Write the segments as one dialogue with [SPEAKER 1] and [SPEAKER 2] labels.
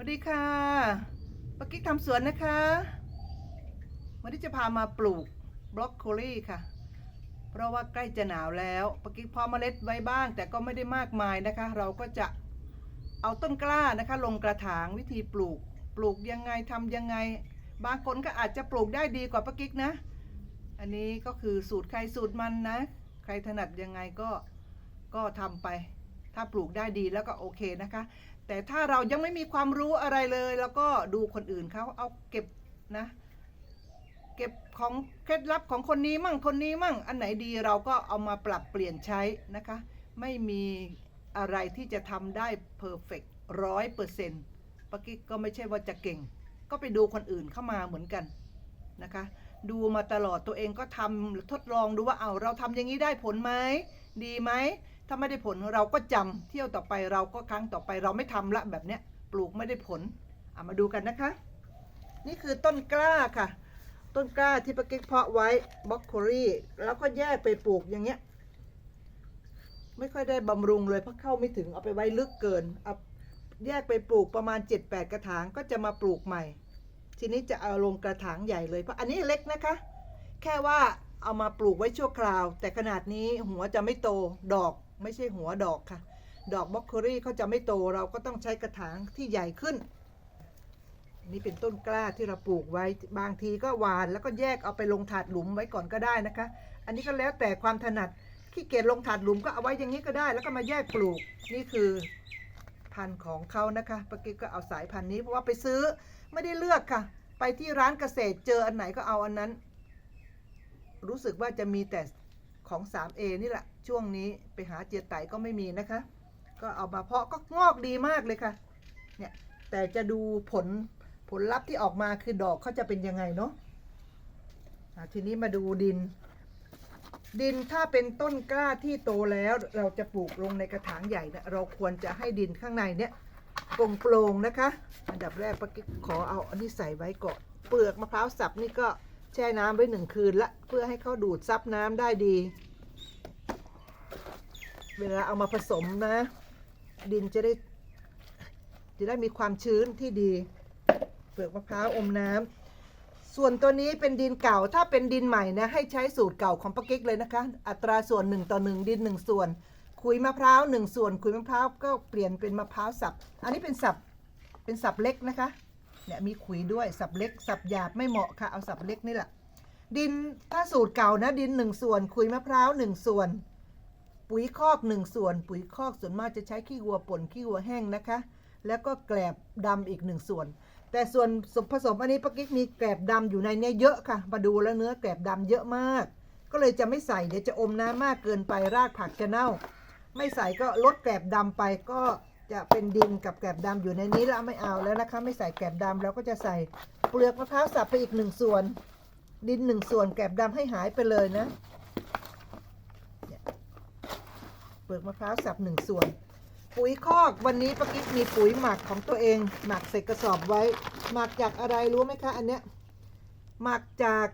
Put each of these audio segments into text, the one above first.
[SPEAKER 1] วัสดีค่ะปกิ๊กทำสวนนะคะ วันนี้จะพามาปลูกบล็อกโคลี่ค่ะ เพราะว่าใกล้จะหนาวแล้วปกิ๊กพาะเมล็ดไว้บ้าง แต่ก็ไม่ได้มากมายนะคะ เราก็จะเอาต้นกล้านะคะ ลงกระถางวิธีปลูก ปลูกยังไงทำยังไง บางคนก็อาจจะปลูกได้ดีกว่าปกิ๊กนะ อันนี้ก็คือสูตรใครสูตรมันนะ ใครถนัดยังไงก็ก็ทำไป ถ้าปลูกได้ดีแล้วก็โอเคนะคะ แต่ถ้าเรายังไม่มีความรู้อะไรเลย แล้วก็ดูคนอื่นเขาเอาเก็บนะ เก็บของเคล็ดลับของคนนี้มั่งคนนี้มั่ง อันไหนดีเราก็เอามาปรับเปลี่ยนใช้นะคะ ไม่มีอะไรที่จะทำได้เพอร์เฟกต์ร้อยเปอร์เซ็นต์ปกิกก็ไม่ใช่ว่าจะเก่ง ก็ไปดูคนอื่นเข้ามาเหมือนกันนะคะ ดูมาตลอดตัวเองก็ทำทดลองดูว่าเอาเราทำอย่างนี้ได้ผลไหมดีไหม ถ้าไม่ได้ผลเราก็จำเที่ยวต่อไปเราก็ครั้งต่อไปเราไม่ทำละแบบเนี้ยปลูกไม่ได้ผลเอามาดูกันนะคะ นี่คือต้นกล้าค่ะ ต้นกล้าที่ปากิ๊กเพาะไว้บล็อกโคลี่แล้วก็แยกไปปลูกอย่างเงี้ย ไม่ค่อยได้บำรุงเลยเพราะเข้าไม่ถึงเอาไปไว้ลึกเกินเอาแยกไปปลูกประมาณ 7-8 กระถางก็จะมาปลูกใหม่ ทีนี้จะเอาลงกระถางใหญ่เลยเพราะอันนี้เล็กนะคะ แค่ว่าเอามาปลูกไว้ชั่วคราว แต่ขนาดนี้หัวจะไม่โตดอก ไม่ใช่หัวดอกค่ะ ดอกบล็อกโคลี่เขาจะไม่โตเราก็ต้องใช้กระถางที่ใหญ่ขึ้น นี่เป็นต้นกล้าที่เราปลูกไว้บางทีก็หวานแล้วก็แยกเอาไปลงถาดหลุมไว้ก่อนก็ได้นะคะ อันนี้ก็แล้วแต่ความถนัดขี้เกียจลงถาดหลุมก็เอาไว้อย่างนี้ก็ได้ แล้วก็มาแยกปลูกนี่คือพันธุ์ของเขานะคะปากิ๊กก็เอาสายพันธุ์นี้เพราะว่าไปซื้อไม่ได้เลือกค่ะ ไปที่ร้านเกษตรเจออันไหนก็เอาอันนั้น รู้สึกว่าจะมีแต่ ของ 3A นี่แหละ ช่วงนี้ไปหาเจียไตก็ไม่มีนะคะ ก็เอามาเพาะก็งอกดีมากเลยค่ะ เนี่ย แต่จะดูผลผลลัพธ์ที่ออกมาคือดอกเขาจะเป็นยังไงเนาะะทีนี้มาดูดิน ดินถ้าเป็นต้นกล้าที่โตแล้วเราจะปลูกลงในกระถางใหญ่เนะเราควรจะให้ดินข้างในเนี่ยโปร่งๆนะคะ อันดับแรกปกขอเอาอันนี้ใส่ไว้ก่อน เปลือกมะพร้าวสับนี่ก็ แช่น้ำไว้หนึ่งคืนละ เพื่อให้เขาดูดซับน้ำได้ดี เวลาเอามาผสมนะ ดินจะได้ จะได้มีความชื้นที่ดี เปลือกมะพร้าวอมน้ำส่วนตัวนี้เป็นดินเก่าถ้าเป็นดินใหม่นะ ให้ใช้สูตรเก่าของปากิ๊กเลยนะคะ อัตราส่วน1ต่อ1ดิน 1 ส่วนขุยมะพร้าว1ส่วนขุยมะพร้าวก็เปลี่ยนเป็นมะพร้าวสับ อันนี้เป็นสับ เป็นสับเล็กนะคะ เนี่ยมีขุยด้วยสับเล็กสับหยาบไม่เหมาะค่ะ เอาสับเล็กนี่แหละ ดินถ้าสูตรเก่านะดิน1ส่วนขุยมะพร้าว1ส่วน ปุ๋ยคอก1ส่วน ปุ๋ยคอกส่วนมากจะใช้ขี้วัวป่นขี้วัวแห้งนะคะ แล้วก็แกลบดำอีกหนึ่งส่วน แต่ส่วนผสมอันนี้ปกิ๊กมีแกลบดำอยู่ในเนี้ยเยอะค่ะ มาดูแล้วเนื้อแกลบดำเยอะมาก ก็เลยจะไม่ใส่เดี๋ยวจะอมน้ำมากเกินไปรากผักจะเน่า ไม่ใส่ก็ลดแกลบดำไปก็ จะเป็นดินกับแกลบดำอยู่ในนี้แล้วไม่เอาแล้วนะคะ ไม่ใส่แกลบดำแล้วก็จะใส่เปลือกมะพร้าวสับไปอีกหนึ่งส่วน ดินหนึ่งส่วนแกลบดำให้หายไปเลยนะเปลือกมะพร้าวสับหนึ่งส่วน ปุ๋ยคอกวันนี้ป้ากิ๊กมีปุ๋ยหมักของตัวเอง หมักใส่กระสอบไว้ หมักจากอะไรรู้ไหมคะอันเนี้ยหมักจาก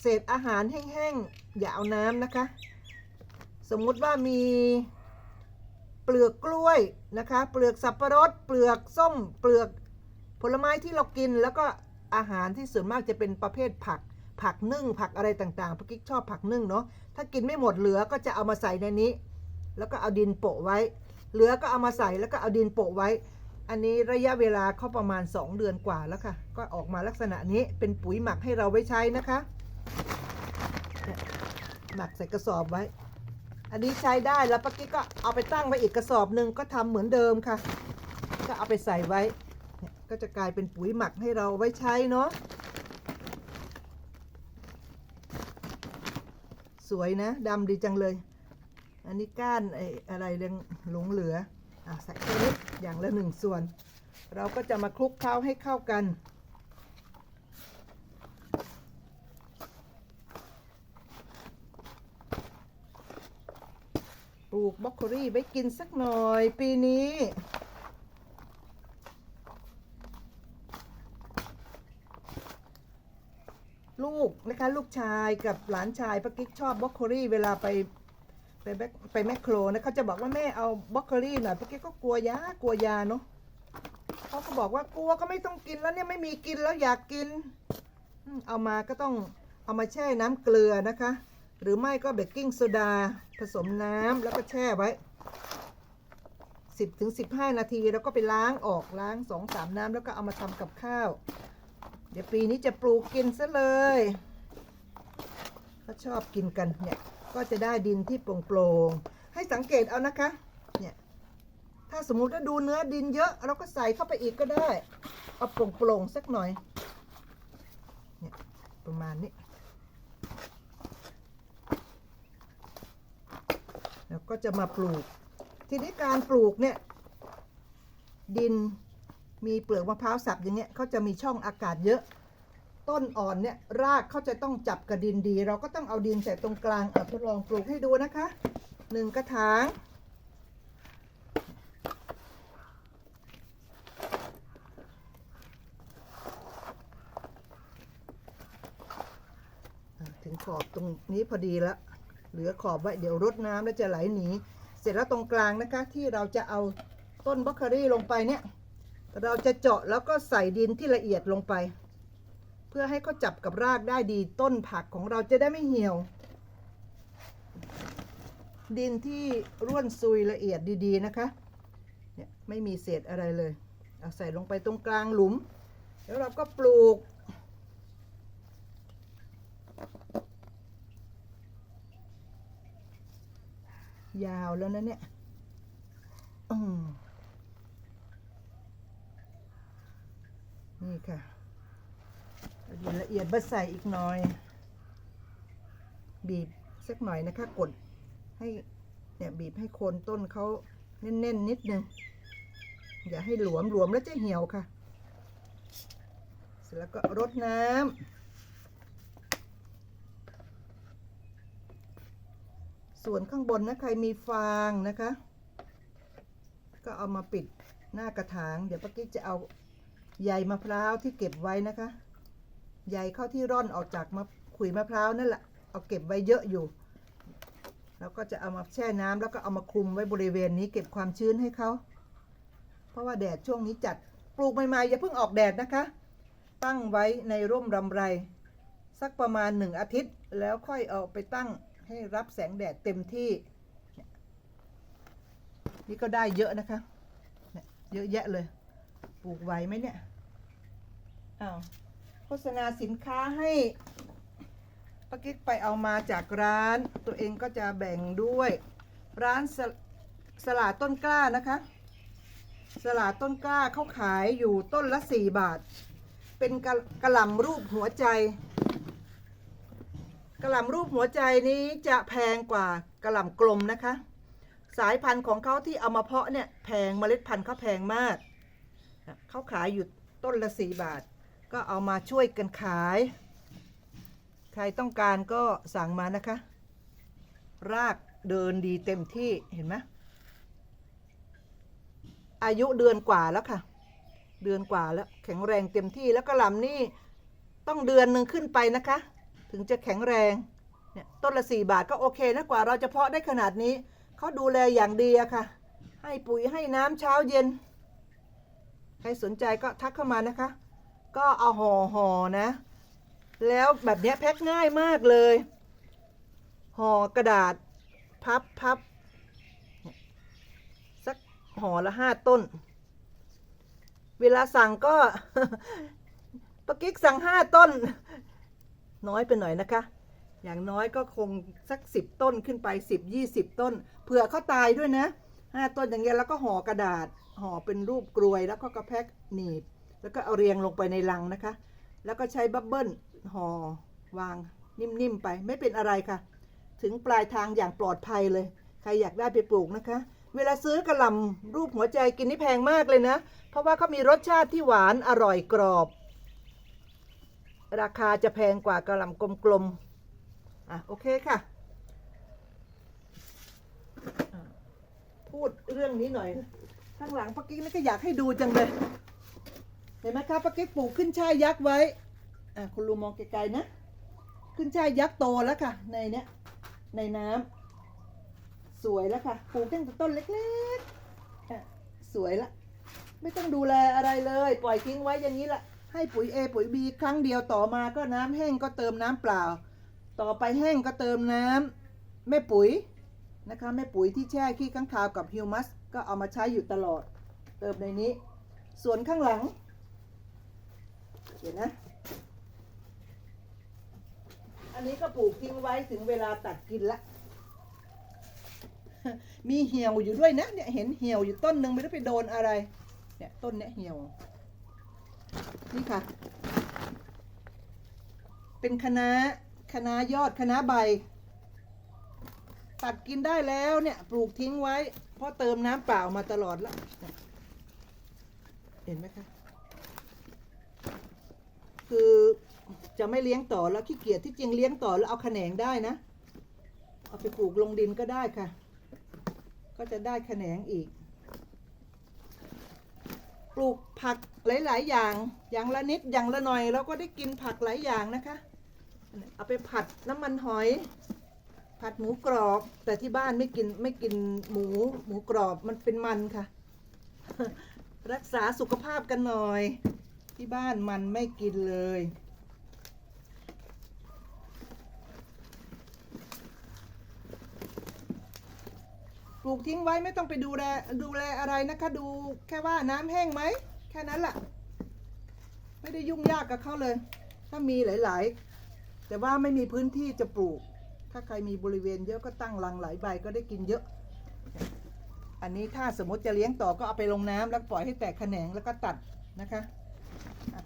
[SPEAKER 1] เศษอาหารแห้งๆอย่าเอาน้ำนะคะ สมมุติว่ามี เปลือกกล้วยนะคะ เปลือกสับปะรด เปลือกส้ม เปลือกผลไม้ที่เรากิน แล้วก็อาหารที่ส่วนมากจะเป็นประเภทผัก ผักนึ่ง ผักอะไรต่างๆป้ากิ๊กชอบผักนึ่งเนาะ ถ้ากินไม่หมดเหลือก็จะเอามาใส่ในนี้ แล้วก็เอาดินโปะไว้ เหลือก็เอามาใส่แล้วก็เอาดินโปะไว้ อันนี้ระยะเวลาเขาประมาณ 2 เดือนกว่าแล้วค่ะ ก็ออกมาลักษณะนี้เป็นปุ๋ยหมักให้เราไว้ใช้นะคะ หมักใส่กระสอบไว้ อันนี้ใช้ได้แล้วป้ากิ๊กก็เอาไปตั้งไว้อีกกระสอบหนึ่งก็ทำเหมือนเดิมค่ะ ก็เอาไปใส่ไว้ ก็จะกลายเป็นปุ๋ยหมักให้เราไว้ใช้เนาะสวยนะดำดีจังเลย อันนี้ก้านไอ้อะไรเรื่องหลงเหลืออะใส่แค่นี้อย่างละหนึ่งส่วน เราก็จะมาคลุกเคล้าให้เข้ากัน ปลูกบล็อกโคลี่ไว้กินสักหน่อย ปีนี้ลูกนะคะลูกชายกับหลานชายป้ากิ๊กชอบบล็อกโคลี่เวลาไปไปแมไปแมคโครนะเขาจะบอกว่าแม่เอาบล็อกโคลี่หน่อยพราะแกก็กลัวยากลัวยาเนาะเขาก็บอกว่ากลัวก็ไม่ต้องกินแล้วเนี่ยไม่มีกินแล้วอยากกิน เอามาก็ต้องเอามาแช่น้ำเกลือนะคะ หรือไม่ก็เบกกิ้งโซดาผสมน้ำแล้วก็แช่ไว้ 10ถึง15 นาทีแล้วก็ไปล้างออกล้าง2อสามน้ำแล้วก็เอามาทำกับข้าว เดี๋ยวปีนี้จะปลูกกินซะเลยถ้าชอบกินกันเนี่ยก็จะได้ดินที่โปร่งๆให้สังเกตเอานะคะเนี่ยถ้าสมมุติว่าดูเนื้อดินเยอะ เราก็ใส่เข้าไปอีกก็ได้ เอาโปร่งๆสักหน่อยเนี่ยประมาณนี้ แล้วก็จะมาปลูก ทีนี้การปลูกเนี่ย ดินมีเปลือกมะพร้าวสับอย่างเงี้ยเขาจะมีช่องอากาศเยอะ ต้นอ่อนเนี่ยรากเขาจะต้องจับกับดินดี เราก็ต้องเอาดินใส่ตรงกลางเอาทดลองปลูกให้ดูนะคะหนึ่งกระถางถึงขอบตรงนี้พอดีแล้ว เหลือขอบไว้เดี๋ยวรดน้ำแล้วจะไหลหนีเสร็จแล้วตรงกลางนะคะ ที่เราจะเอาต้นบล็อกเคอรี่ลงไปเนี่ยเราจะเจาะแล้วก็ใส่ดินที่ละเอียดลงไป เพื่อให้เขาจับกับรากได้ดีต้นผักของเราจะได้ไม่เหี่ยว ดินที่ร่วนซุยละเอียดดีๆนะคะเนี่ยไม่มีเศษอะไรเลยเอาใส่ลงไปตรงกลางหลุม แล้วเราก็ปลูก ยาวแล้วนะเนี่ยนี่ค่ะเอาดินละเอียดมาใส่อีกหน่อย บีบสักหน่อยนะคะ กดให้เนี่ยบีบให้โคนต้นเขาแน่นๆนนิดนึง อย่าให้หลวมหลวมแล้วจะเหี่ยวค่ะ เสร็จแล้วก็รดน้ำ ส่วนข้างบนนะใครมีฟางนะคะ ก็เอามาปิดหน้ากระถาง เดี๋ยวป้ากิ๊กจะเอาใยมะพร้าวที่เก็บไว้นะคะใยเข้าที่ร่อนออกจากมะขุยมะพร้าวนั่นแหละเอาเก็บไว้เยอะอยู่ แล้วก็จะเอามาแช่น้ำแล้วก็เอามาคลุมไว้บริเวณนี้เก็บความชื้นให้เขาเพราะว่าแดดช่วงนี้จัดปลูกใหม่ๆอย่าเพิ่งออกแดดนะคะ ตั้งไว้ในร่มรำไร สักประมาณหนึ่งอาทิตย์แล้วค่อยเอาไปตั้ง ให้รับแสงแดดเต็มที่ นี่ก็ได้เยอะนะคะ เยอะแยะเลย ปลูกไหวไหมเนี่ยอ้าวโฆษณาสินค้าให้ป้ากิ๊กไปเอามาจากร้าน ตัวเองก็จะแบ่งด้วย ร้านสสลาต้นกล้านะคะ สลาต้นกล้าเขาขายอยู่ต้นละ 4 บาท เป็นกะกระหล่ำรูปหัวใจ กระหล่ำรูปหัวใจนี้จะแพงกว่ากระหล่ำกลมนะคะ สายพันธุ์ของเขาที่เอามาเพาะเนี่ยแพงเมล็ดพันธุ์เขาแพงมากเขาขายอยู่ต้นละสี่บาท ก็เอามาช่วยกันขาย ใครต้องการก็สั่งมานะคะ รากเดินดีเต็มที่เห็นไหมอายุเดือนกว่าแล้วค่ะ เดือนกว่าแล้วแข็งแรงเต็มที่แล้วกระหล่ำนี่ต้องเดือนหนึ่งขึ้นไปนะคะ ถึงจะแข็งแรงเนี่ยต้นละสี่บาทก็โอเคนะกว่าเราจะเพาะได้ขนาดนี้เขาดูแลอย่างดีอะค่ะ ให้ปุ๋ยให้น้ำเช้าเย็น ใครสนใจก็ทักเข้ามานะคะ ก็เอาห่อห่อนะ แล้วแบบเนี้ยแพ็คง่ายมากเลยห่อกระดาษพับพับสักห่อละห้าต้น เวลาสั่งก็ปะกิ๊กสั่งห้าต้น น้อยไปหน่อยนะคะ อย่างน้อยก็คงสักสิบต้นขึ้นไปสิบยี่สิบต้น เผื่อเขาตายด้วยนะห้าต้นอย่างเงี้ยแล้วก็ห่อกระดาษห่อเป็นรูปกรวยแล้วก็กระแพกหนีบ แล้วก็เอาเรียงลงไปในลังนะคะ แล้วก็ใช้บับเบิ้ลห่อวางนิ่มๆไปไม่เป็นอะไรค่ะ ถึงปลายทางอย่างปลอดภัยเลย ใครอยากได้ไปปลูกนะคะ เวลาซื้อกระลำรูปหัวใจกินนี่แพงมากเลยนะ เพราะว่าเขามีรสชาติที่หวานอร่อยกรอบ ราคาจะแพงกว่ากระหล่ำกลมๆอะโอเคค่ะ พูดเรื่องนี้หน่อย ข้างหลังป้ากิ๊กนี่ก็อยากให้ดูจังเลย เห็นไหมคะป้ากิ๊กปลูกขึ้นช่ายยักษ์ไว้อะคุณลุงมองไกลๆนะ ขึ้นช่ายยักษ์โตแล้วค่ะ ในเนี้ยในน้ำสวยแล้วค่ะปลูกตั้งแต่ต้นเล็กๆอะสวยละ ไม่ต้องดูแลอะไรเลย ปล่อยทิ้งไว้อย่างนี้แหละ ให้ปุ๋ย A ปุ๋ย B ครั้งเดียวต่อมาก็น้ำแห้งก็เติมน้ำเปล่า ต่อไปแห้งก็เติมน้ำแม่ปุ๋ยนะคะแม่ปุ๋ยที่แช่ขี้ข้างคาวกับฮิวมัสก็เอามาใช้อยู่ตลอด เติมในนี้ ส่วนข้างหลัง เดี๋ยวนะ อันนี้ก็ปลูกทิ้งไว้ถึงเวลาตัดกินละ มีเหี่ยวอยู่ด้วยนะเนี่ยเห็นเหี่ยวอยู่ต้นหนึ่งไม่รู้ไปโดนอะไร เนี่ยต้นเนี้ยเหี่ยว นี่ค่ะ เป็นคณะน้าคะยอดคณะใบ ตัดกินได้แล้วเนี่ย ปลูกทิ้งไว้ เพราะเติมน้ำเปล่ามาตลอดแล้วเนี่ยเห็นไหมคะ คือจะไม่เลี้ยงต่อแล้วขี้เกียจที่จริงเลี้ยงต่อแล้วเอาแขนงได้นะ เอาไปปลูกลงดินก็ได้ค่ะ ก็จะได้แขนงอีก ปลูกผัก หลาย ๆ อย่าง อย่างละนิด อย่างละหน่อย เราก็ได้กินผักหลายอย่างนะคะ เอาไปผัดน้ำมันหอย ผัดหมูกรอบ แต่ที่บ้านไม่กินไม่กินหมูหมูกรอบมันเป็นมันค่ะ รักษาสุขภาพกันหน่อย ที่บ้านมันไม่กินเลยปลูกทิ้งไว้ไม่ต้องไปดูแลดูแลอะไรนะคะ ดูแค่ว่าน้ำแห้งไหม แค่นั้นแหละไม่ได้ยุ่งยากกับเขาเลย ถ้ามีหลาย ๆ แต่ว่าไม่มีพื้นที่จะปลูก ถ้าใครมีบริเวณเยอะก็ตั้งรังหลายใบก็ได้กินเยอะ อันนี้ถ้าสมมติจะเลี้ยงต่อก็เอาไปลงน้ำแล้วปล่อยให้แตกแขนงแล้วก็ตัดนะคะ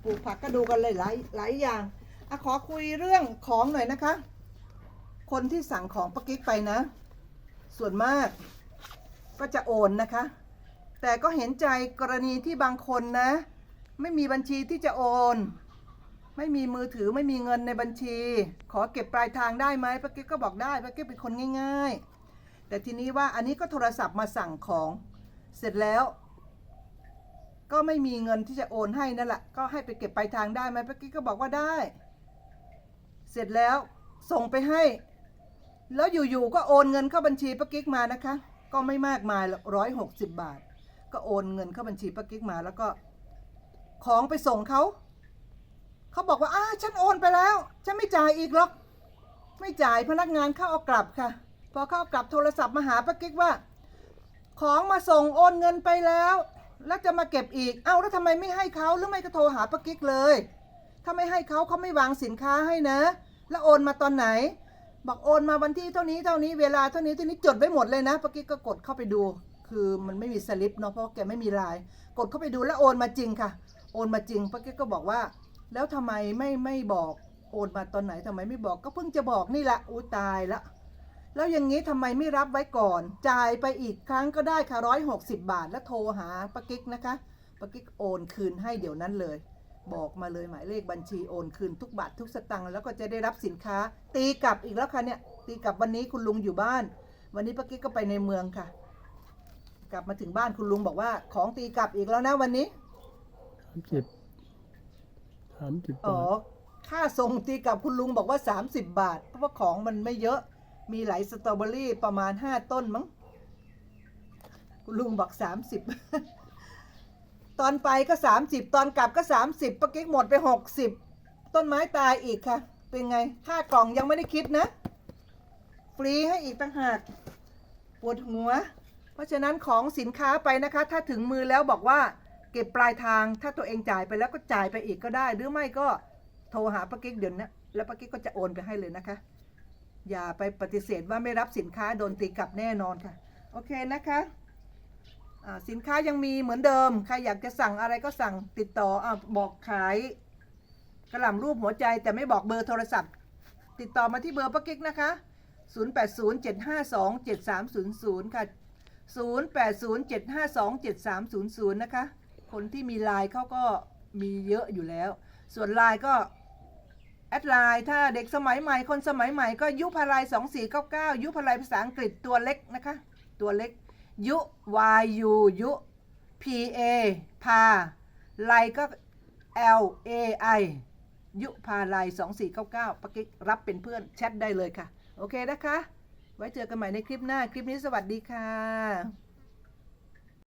[SPEAKER 1] ปลูกผักก็ดูกันเลยหลายหลายอย่างอะขอคุยเรื่องของหน่อยนะคะ คนที่สั่งของปะกิ๊กไปนะ ส่วนมากก็จะโอนนะคะ แต่ก็เห็นใจกรณีที่บางคนนะ ไม่มีบัญชีที่จะโอน ไม่มีมือถือไม่มีเงินในบัญชี ขอเก็บปลายทางได้ไหมป้ากิ๊กก็บอกได้ป้ากิ๊กเป็นคนง่าย ๆ แต่ทีนี้ว่าอันนี้ก็โทรศัพท์มาสั่งของเสร็จแล้ว ก็ไม่มีเงินที่จะโอนให้นั่นแหละก็ให้ไปเก็บปลายทางได้ไหมป้ากิ๊กก็บอกว่าได้ เสร็จแล้วส่งไปให้ แล้วอยู่ๆก็โอนเงินเข้าบัญชีป้ากิ๊กมานะคะ ก็ไม่มากมายร้อยหกสิบบาท ก็โอนเงินเข้าบัญชีป้ากิ๊กมา แล้วก็ของไปส่งเขา เขาบอกว่าอ้าฉันโอนไปแล้ว ฉันไม่จ่ายอีกหรอก ไม่จ่ายพนักงานเข้าเอากลับค่ะ พอเข้าเอากลับโทรศัพท์มาหาป้ากิ๊กว่า ของมาส่งโอนเงินไปแล้ว แล้วจะมาเก็บอีก เอ้าแล้วทำไมไม่ให้เขาหรือไม่ก็โทรหาป้ากิ๊กเลย ถ้าไม่ให้เขาเขาไม่วางสินค้าให้นะ แล้วโอนมาตอนไหน บอกโอนมาวันที่เท่านี้เท่านี้เวลาเท่านี้เท่านี้จดไว้หมดเลยนะป้ากิ๊กก็กดเข้าไปดู คือมันไม่มีสลิปเนาะเพราะแกไม่มีไลน์กดเข้าไปดูแล้วโอนมาจริงค่ะ โอนมาจริงป้ากิ๊กก็บอกว่า แล้วทำไมไม่ไม่บอกโอนมาตอนไหนทำไมไม่บอกก็เพิ่งจะบอกนี่แหละอุ้ตายละแล้วอย่างนี้ทำไมไม่รับไว้ก่อน จ่ายไปอีกครั้งก็ได้ค่ะร้อยหกสิบบาทแล้วโทรหาป้ากิ๊กนะคะป้ากิ๊กโอนคืนให้เดี๋ยวนั้นเลย บอกมาเลยหมายเลขบัญชีโอนคืนทุกบาททุกสตังค์แล้วก็จะได้รับสินค้า ตีกลับอีกแล้วค่ะเนี่ยตีกลับวันนี้คุณลุงอยู่บ้าน วันนี้ป้ากิ๊กก็ไปในเมืองค่ะ กลับมาถึงบ้านคุณลุงบอกว่า ของตีกลับอีกแล้วนะวันนี้
[SPEAKER 2] สามสิบสามสิบ
[SPEAKER 1] อ๋อ
[SPEAKER 2] บาท
[SPEAKER 1] ค่าส่งตีกลับคุณลุงบอกว่า 30 บาท เพราะว่าของมันไม่เยอะมีหลายสตรอเบอรี่ประมาณ 5 ต้นมั้งคุณลุงบอก 30 ตอนไปก็ 30 ตอนกลับก็ 30ปะกิ๊กหมดไป 60 ต้นไม้ตายอีกค่ะ เป็นไงค่ากล่องยังไม่ได้คิดนะ ฟรีให้อีกต่างหาก ปวดหัว เพราะฉะนั้นของสินค้าไปนะคะ ถ้าถึงมือแล้วบอกว่าเก็บปลายทาง ถ้าตัวเองจ่ายไปแล้วก็จ่ายไปอีกก็ได้ หรือไม่ก็โทรหาป้ากิ๊กเดี๋ยวนี้แล้วป้ากิ๊กก็จะโอนไปให้เลยนะคะ อย่าไปปฏิเสธว่าไม่รับสินค้าโดนตีกลับแน่นอนค่ะ โอเคนะคะสินค้ายังมีเหมือนเดิม ใครอยากจะสั่งอะไรก็สั่งติดต่ออบอกขายกระหล่ำรูปหัวใจแต่ไม่บอกเบอร์โทรศัพท์ ติดต่อมาที่เบอร์ป้ากิ๊กนะคะ 0807527300 ค่ะ 0807527300 นะคะ คนที่มีไลน์เขาก็มีเยอะอยู่แล้ว ส่วนไลน์ก็ แอดไลน์ถ้าเด็กสมัยใหม่คนสมัยใหม่ก็ยุพาลาย2499 ยุพาลายภาษาอังกฤษตัวเล็กนะคะ ตัวเล็ก ยุ y u ยุ p a พาไลก็ l a i ยุพาลาย2499ปะกิ๊กรับเป็นเพื่อนแชทได้เลยค่ะ โอเคนะคะ ไว้เจอกันใหม่ในคลิปหน้า คลิปนี้สวัสดีค่ะ